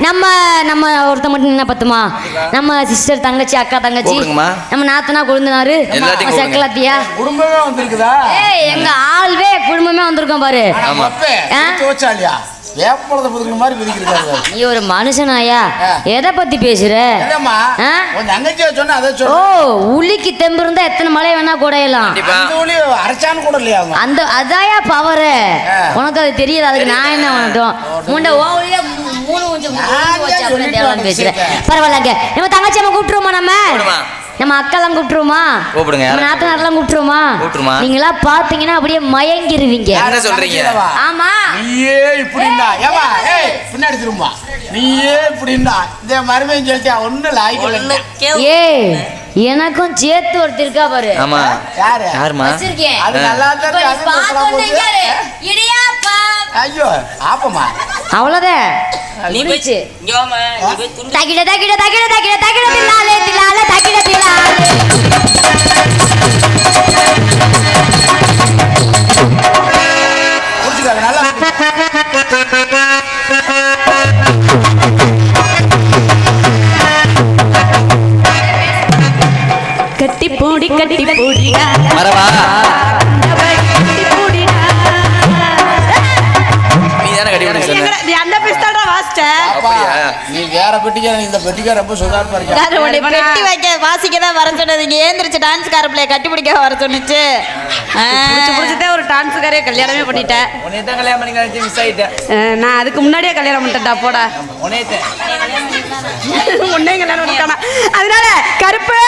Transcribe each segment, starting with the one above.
நம்ம நம்ம ஒருத்த மட்டும் என்ன பத்துமா? நம்ம சிஸ்டர் தங்கச்சி அக்கா தங்கச்சி. நம்ம நாத்தனா கொழுந்தனாரு. சக்கலாத்தியா குடும்பமே வந்திருக்குதா? ஏய் எங்க ஆள்வே குடும்பமே வந்திருக்கோம் பாரு. புதுக்கிற மாதிரி நீ ஒரு மனுஷனாயா. எதை பத்தி பேசுற? இல்லம்மா ஆ? உன் தங்கச்சியை சொன்னா அதை ஓ சொல்லு உளிக்கு தெம்பு இருந்தா எத்தனை மலை வேணா குடையலாம் அரைச்சான்னு கூட இல்லையா அந்த அதாயா பவரு. உனக்கு அது தெரியாது அதுக்கு நான் என்ன பண்ணட்டும் முண்டை ஓ மூணு கொஞ்சம் பேசுறேன். பரவாயில்லங்க. நம்ம தங்கச்சி அம்மா கூப்பிட்டுருமா நம்ம. நம்ம அக்காலாம் கூப்பிட்டுருமா கூப்பிடுங்க. நம்ம நாத்தனாரெல்லாம் கூப்பிட்டுருமா கூப்பிட்டுருமா. நீங்களா பாத்தீங்கன்னா அப்படியே மயங்கிருவீங்க. என்ன சொல்றீங்க? ஆமா. நீயே இப்படின்னா ஏமா ஏய். பின்னாடி திரும்ப நீயே இப்படின்னா இந்த மருமையும் சொல்லிட்டியா ஒன்றும் லாய்க்கல ஏய் எனக்கும் சேர்த்து ஒருத்தர் இருக்கா பாரு. ஆமா. யாரு? யாருமா வச்சிருக்கேன். அது நல்லா தான் இருக்கு, ஐயோ ஆப்பமா. அவ்வளவுதான். நீ துண்டு தகிட தகிட தகிட தகிட தகிட தில்லாலே தில்லாலே தகிட தில்லாலே. கட்டி போடி கட்டி போடிடா. வரவா நீ அந்த? நீ வேற பெட்டிக்கார இந்த பெட்டிக்கார ரொம்ப உன்னை பெட்டி வைக்க வாசிக்க தான் வர சொன்னது. இங்க ஏந்திரிச்சு டான்ஸ்கார பிள்ளைய கட்டி பிடிக்க வர சொன்னுச்சு. ஆ. புடிச்சு புடிச்சுட்டே ஒரு டான்ஸுக்காரே கல்யாணமே பண்ணிட்டேன் உன்னை தான் கல்யாணம் பண்ணி நினைச்சு மிஸ் ஆயிட்டேன் அஹ், நான் அதுக்கு முன்னாடியே கல்யாணம் பண்ணிட்டேன்டா போடா. கல்யாணம் பண்ணிட்டானா அதனால கருப்பு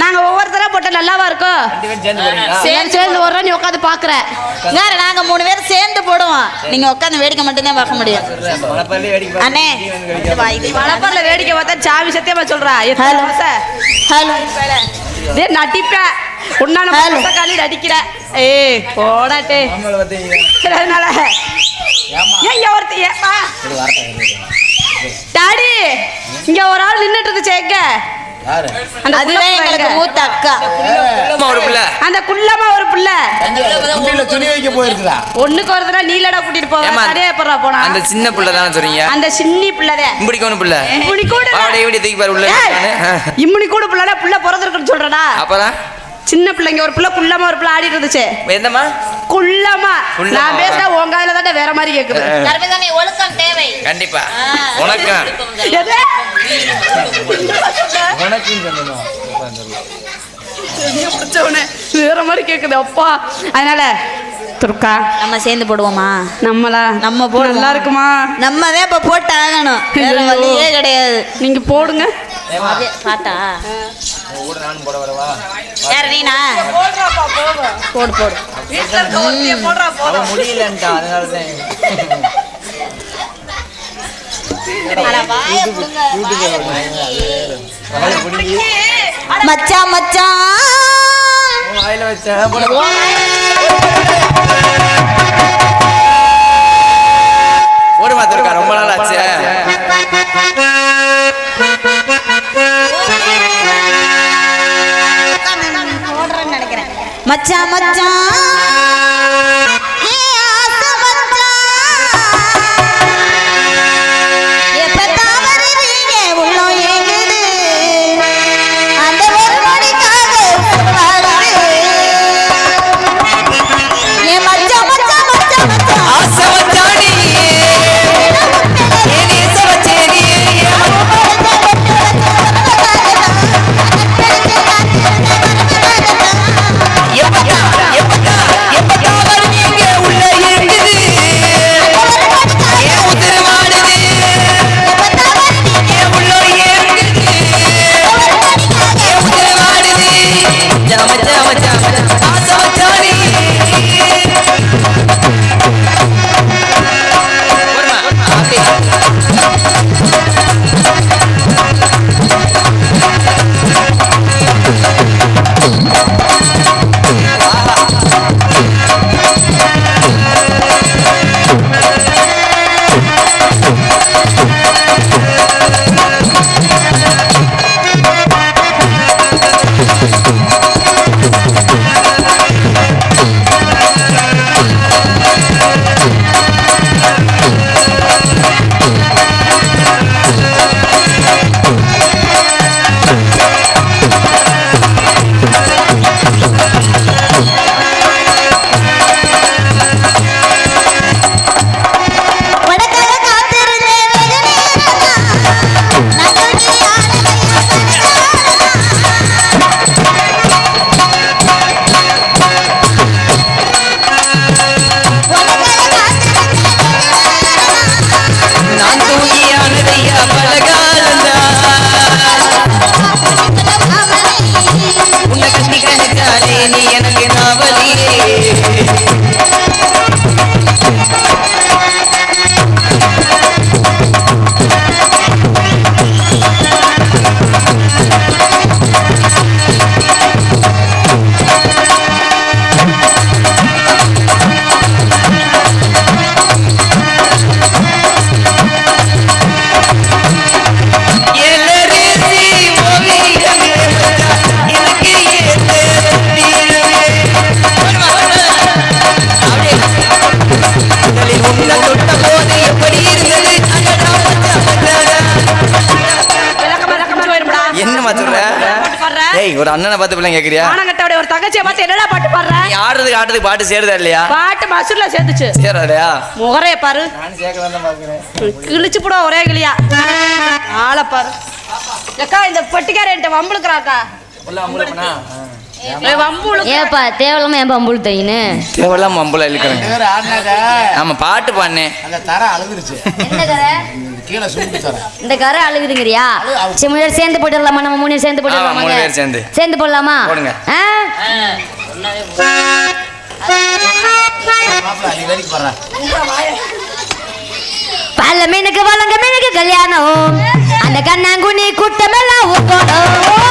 நாங்க நல்லாவா இருக்கும் பேரும் சேர்ந்து சேர்ந்து சேர்ந்து ஒரு நீ உட்காந்து பாக்குற. வேற நாங்க மூணு பேரும் சேர்ந்து போடுவோம். நீங்க உட்காந்து வேடிக்கை மட்டும்தான் பார்க்க முடியும். அண்ணே. மலப்பூர்ல வேடிக்கை பார்த்தா சாவி சத்தியமா சொல்றா. ஹலோ. ஹலோ. உன்னான ஹலோ. காலி நடிக்கிற ஏய் போடாட்டே. அதனால. ஏன் இங்க ஒருத்தி? ஏப்பா டாடி இங்க ஒரு ஆள் நின்னுட்டு இருந்துச்சு எங்க? அதுதான் எங்களுக்கு எங்க? மூத்த அக்கா. குள்ளமா ஒரு பிள்ளை அந்த குள்ளமா ஒரு புள்ள. துணி வைக்க போயிருக்குதா? ஒண்ணுக்கு ஒரு தடவை நீலடா கூட்டிட்டு போவா. ஏம்மா, சரியா போறா போனா. அந்த சின்ன பிள்ளை தானே சொல்றீங்க அந்த சின்னி பிள்ளதே. இம்படி கவனு பிள்ளை. இம்முனி கூட இப்படி தூக்கி பாரு உள்ள இருக்கானு. இம்முனி கூட பிள்ளடா புள்ள பிறந்திருக்குன்னு சொல்றடா. அப்பதான் சின்ன பிள்ளைங்க ஒரு புள்ள குள்ளமா ஒரு புள்ள ஆடிட்டு இருந்துச்சு எந்தம்மா குள்ளமா. நான் பேசினா உன் காதுல தான் வேற மாதிரி கேக்குது. கர்மதானே ஒழுக்கம் தேவை. கண்டிப்பா. சொல்லணும். பிடிச்சவனே வேற மாதிரி கேக்குது. அப்பா அதனால துர்கா நம்ம சேர்ந்து போடுவோமா? நம்மளா? நம்ம போடுவோம். நல்லா இருக்குமா? நம்ம தான் இப்ப போட்டு ஆகணும். வேற. வழியே கிடையாது. நீங்க போடுங்க. அது பாட்டா கூட நானும் போட வரவா? யார் நீனா? போடு போடு. மச்சான் மச்சான் வாயில வச்ச போட. ஓடுமா துர்கா ரொம்ப நாள் ஆச்சு. மச்சான் மச்சான். ஒரு அண்ணனை பார்த்து பிள்ளை கேட்குறியா மானங்கட்டவுடைய ஒரு தங்கச்சியை பார்த்து என்னடா பாட்டு பாடுற? நீ ஆடுறதுக்கு ஆடுறதுக்கு பாட்டு சேருதா இல்லையா? பாட்டு மசூர்ல சேர்ந்துச்சு. சேராதையா முகரைய பாரு. நான் சேர்க்கலாம் தான் பார்க்குறேன். கிழிச்சு போட ஒரே கிளியா. ஆளை பாரு. அக்கா இந்த பெட்டிக்கார என்கிட்ட வம்புழுக்கிறாக்கா ஏப்பா தேவையில்லாம ஏன் பம்புள் தையின்னு தேவையில்லாம அம்புல இழுக்கிறேன். ஆமா பாட்டு பாடினேன். அந்த தர அழுதுருச்சு. எந்த கரை கீழே சுண்டு தர இந்த கரை அழுகுதுங்கிறியா? சரி மூணு பேர் சேர்ந்து போட்டுடலாமா நம்ம மூணு பேர் சேர்ந்து ஆமா, மூணு போட்டுடலாமா பேர் சேர்ந்து. சேர்ந்து போடலாமா? போடுங்க. ஆ? பல்ல மீனுக்கு வழங்க மீனுக்கு கல்யாணம். அந்த கண்ணாங்குனி கூட்டமெல்லாம் ஊக்கணும்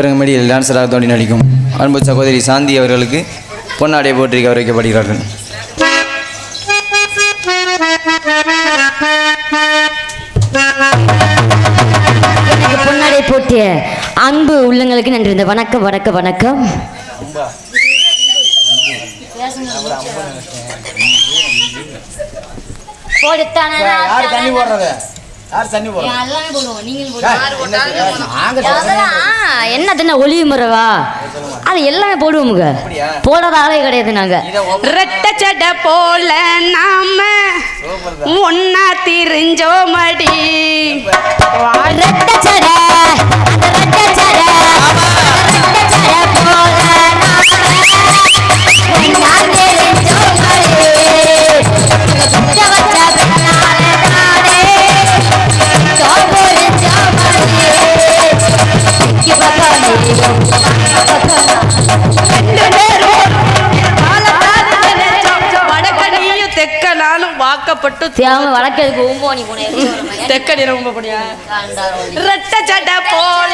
இவரங்க மேடியில் டான்ஸராக தோண்டி நடிக்கும். அன்பு சகோதரி சாந்தி அவர்களுக்கு பொன்னாடை போற்றி கௌரவிக்கப்படுகிறார்கள். பொன்னாடை போட்டிய அன்பு உள்ளங்களுக்கு நன்றி. இந்த வணக்கம் வணக்கம் வணக்கம். போடுத்தானே யார் எல்லாமே போடுவோம் நீங்களும் என்ன தின்ன ஒளிவு முறவா? அது எல்லாமே போடுவோமுங்க. போடாத ஆளே கிடையாது நாங்க. ரெட்ட சடை போல நாம ஒன்னா திரிஞ்சோமடி. ரெட்ட சடை அந்த ரெட்ட சடை வடக்கடியும் தெக்க நானும் வாக்கப்பட்டு வளர்க்கறதுக்கு ஊம்போனி தெக்கடி ரொம்ப படியா ரெட்ட சட்டை போல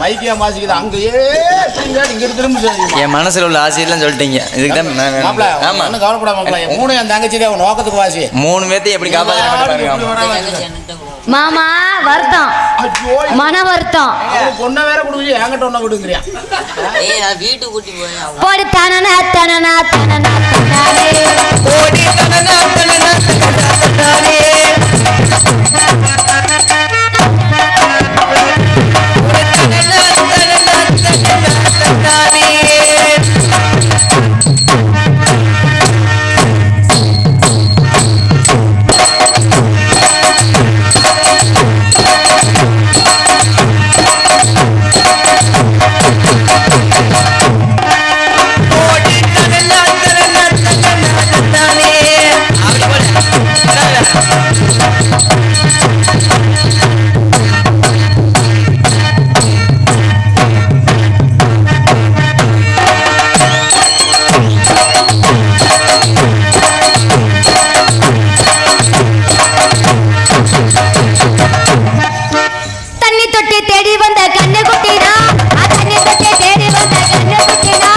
மைக்கியா வாசிக்கிறது அங்கேயே இங்க திரும்பி சரிமா என் மனசுல உள்ள ஆசையெல்லாம் சொல்லிட்டீங்க. இதுக்கு தான் ஆமா. ஒன்றும் கவலைப்படாம மூணு என் தங்கச்சி தான் நோக்கத்துக்கு வாசி. மூணு பேர்த்தையும் எப்படி காப்பாற்ற மாமா வருத்தம். மன வருத்தம். அவன் பொண்ணை வேற கொடுக்குது என்கிட்ட ஒன்ன விடுங்கிறியா வீட்டுக்கு கூட்டி போய் அவன். போடு தனனா தனனா தனனா தனானே ஓடி தனனா தனனா தனனா தேடி வந்த கண்ணு குட்டினா ஆ, தேடி வந்த கண்ணு குட்டினா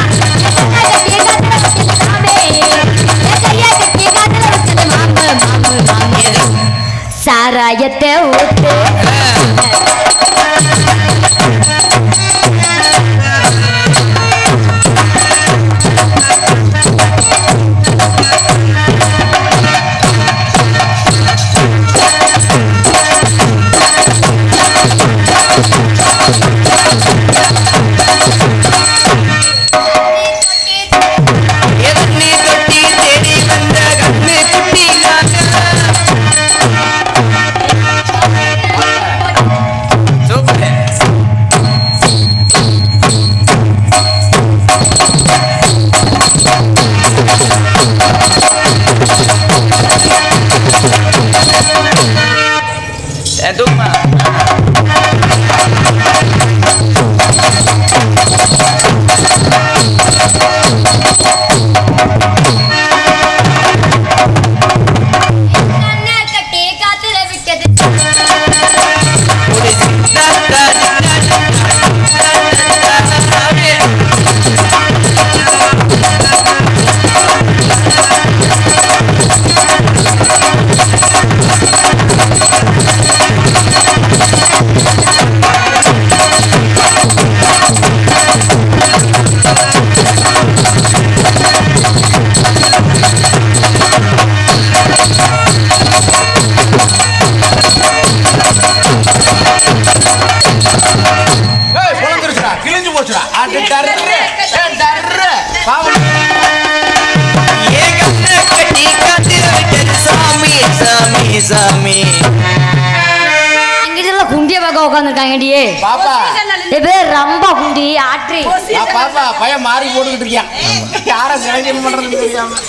டர்ரு டர்ரு பாவம். விட்டது சாமி குண்டிய பக்கம் உட்காந்துருக்காங்கடியே பாப்பா. பேர் ரம்பா குண்டி ஆற்றி. பாப்பா பையன் மாறி போட்டுக்கிட்டு இருக்கியான் யார செலக்ஷன் பண்றதுன்னு தெரியாம.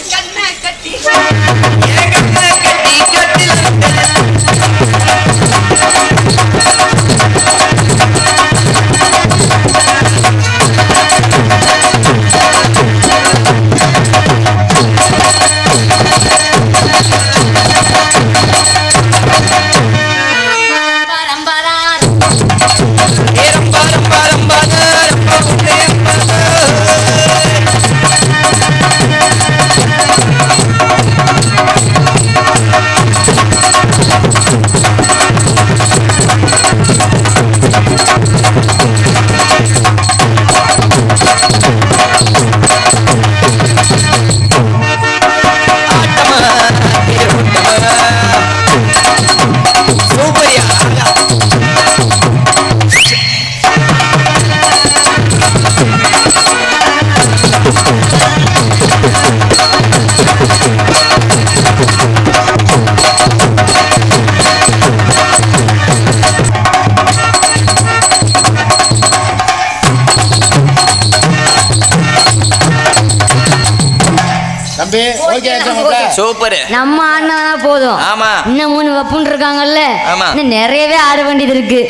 தம்பி ஓகே ஆச்சாமப்ல சூப்பர் நம்ம ஆடினா போதும் ஆமா. இன்னும் மூணு வப்புன்னு இருக்காங்கல்ல ஆமா. இன்னும் நிறையவே ஆட வேண்டியது இருக்கு.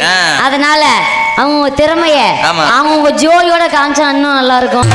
அதனால அவங்க திறமைய. அவங்க ஜோடியோட காமிச்சா இன்னும் நல்லா இருக்கும்